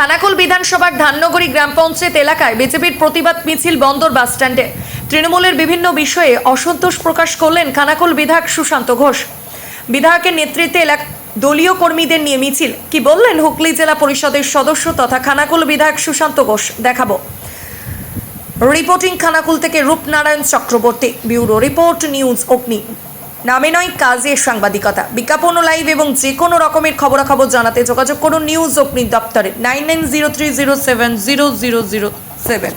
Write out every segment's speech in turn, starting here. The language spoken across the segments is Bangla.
খানাকুল বিধানসভার ধাননগরী গ্রাম পঞ্চায়েত এলাকায় বিজেপির প্রতিবাদ মিছিল বন্দর বাসস্ট্যান্ডে। তৃণমূলের বিভিন্ন বিষয়ে অসন্তোষ প্রকাশ করলেন খানাকুল বিধায়ক সুশান্ত ঘোষ। বিধায়কের নেতৃত্বে দলীয় কর্মীদের নিয়ে মিছিল। কি বললেন হুগলি জেলা পরিষদের সদস্য তথা খানাকুল বিধায়ক সুশান্ত ঘোষ? দেখাবো। রিপোর্টিং খানাকুল থেকে Rupnarayan Chakraborty, bureau report news Agni. নামে নয় কাজে সাংবাদিকতা। বিজ্ঞাপন ও লাইভ এবং যে কোনো রকমের খবরাখবর জানাতে যোগাযোগ করুন নিউজ অগ্নি দপ্তরে nine nine zero three zero seven zero zero zero seven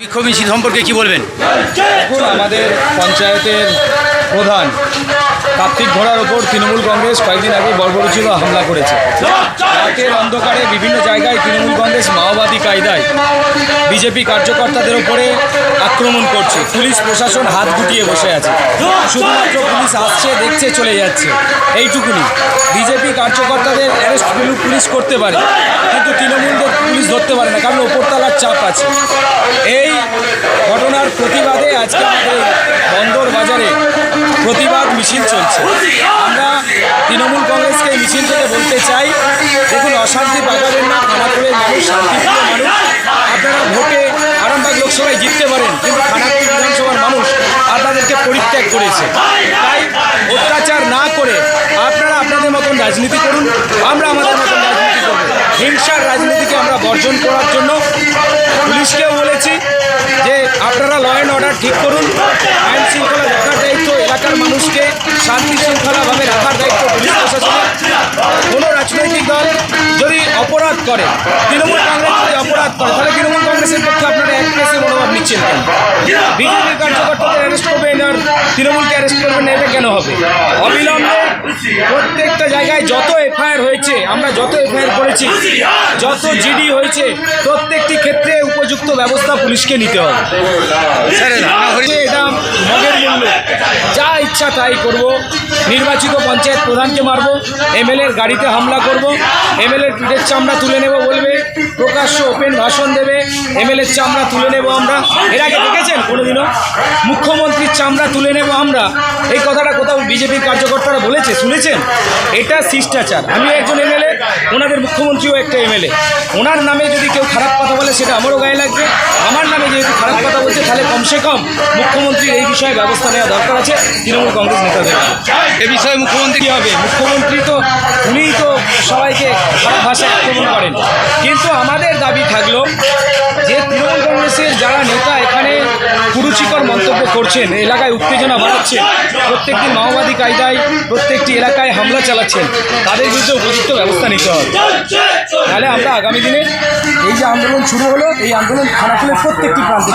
বিক্ষোভ মিছিল সম্পর্কে কি বলবেন? আমাদের পঞ্চায়েতের প্রধান কার্তিক ঘোড়ার ওপর তৃণমূল কংগ্রেস কয়েকদিন আগে বর্বরচিত হামলা করেছে। রাতের অন্ধকারে বিভিন্ন জায়গায় তৃণমূল কংগ্রেস মাওবাদী কায়দায় বিজেপি কার্যকর্তাদের ওপরে আক্রমণ করছে। পুলিশ প্রশাসন হাত গুটিয়ে বসে আছে। শুধুমাত্র পুলিশ আসছে, দেখছে, চলে যাচ্ছে। এইটুকুনি। বিজেপি কার্যকর্তাদের অ্যারেস্ট পুলিশ করতে পারে, কিন্তু তৃণমূলদের পুলিশ ধরতে পারে না, কারণ ওপরতলার চাপ আছে। এই ঘটনার প্রতিবাদে আজকে আমাদের বন্দর বাজারে প্রতিবাদ মিছিল চলছে। আমরা তৃণমূল কংগ্রেসকে মিছিল থেকে বলতে চাই, দেখুন, অশান্তি পাকাবেন না খানাকুলের মানুষ, শান্তিপ্রিয় মানুষ। আপনারা ভোটে আরামবাগ লোকসভায় জিততে পারেন, কিন্তু খানাকুল বিধানসভার মানুষ আপনাদেরকে পরিত্যাগ করেছে। তাই অত্যাচার না করে আপনারা আপনাদের মতন রাজনীতি করুন, আমরা আমাদের মতন রাজনীতি করব। হিংসার রাজনীতিকে আমরা বর্জন করার জন্য পুলিশকেও বলেছি যে আপনারা ল অ্যান্ড অর্ডার ঠিক করুন। আইন শৃঙ্খলা রাখার দায়িত্ব এলাকার মানুষকে শান্তি শৃঙ্খলাভাবে রাখার দায়িত্ব পুলিশ প্রশাসনের। কোনো রাজনৈতিক দল যদি অপরাধ করে, তৃণমূল কংগ্রেস যদি অপরাধ করে, তাহলে তৃণমূল কংগ্রেসের পক্ষে আপনারা এক কেসে মনোভাব নিচ্ছেন বিজেপি কার্যকর্তাদের অ্যারেস্ট তৃণমূলকে অ্যারেস্ট করবেন না এটা কেন হবে? অবিলম্বে প্রত্যেকটা জায়গায় যত এফআইআর হয়েছে আমরা যত এফআইআর করেছি যত জিডি হয়েছে প্রত্যেকটি ক্ষেত্রে উপযুক্ত ব্যবস্থা পুলিশকে নিতে হবে। এটা মগের মূল্য। যা ইচ্ছা তাই করব। নির্বাচিত পঞ্চায়েত প্রধানকে মারবো এমএলএর গাড়িতে হামলা করব এমএলএর পিঠের চামড়া তুলে নেব বলবে প্রকাশ্য ওপেন ভাষণ দেবে। এমএলএর চামড়া তুলে নেব আমরা। এর আগে দেখেছেন কোনোদিনও? মুখ্যমন্ত্রীর চামড়া তুলে নেব আমরা। এই কথাটা কোথাও বিজেপির কার্যকর্তারা বলেছে শুনেছেন? এটা শিষ্টাচার। আমি একজন এমএলএ ওনাদের মুখ্যমন্ত্রীও একটা এমএলএ। ওনার নামে যদি কেউ খারাপ কথা বলে সেটা আমারও গায়ে লাগবে। আমার নামে যেহেতু খারাপ কথা বলছে তাহলে কমসে কম মুখ্যমন্ত্রীর এই বিষয়ে ব্যবস্থা নেওয়া দরকার আছে তৃণমূল কংগ্রেস নেতাদের। এ বিষয়ে মুখ্যমন্ত্রী কি হবে? মুখ্যমন্ত্রী তো উনিই তো সবাইকে খারাপ ভাষায় আক্রমণ করেন। কিন্তু আমাদের যারা নেতা এখানে কুরুচিকর মন্তব্য করছেন, এলাকায় উত্তেজনা বাড়াচ্ছেন প্রত্যেকটি মাওবাদী কায়দায় প্রত্যেকটি এলাকায় হামলা চালাচ্ছেন, তাদের বিরুদ্ধে উপযুক্ত ব্যবস্থা নিতে হবে। তাহলে আমরা আগামী দিনে এই যে আন্দোলন শুরু হলো, এই আন্দোলন খানাকুলের প্রত্যেকটি প্রান্তে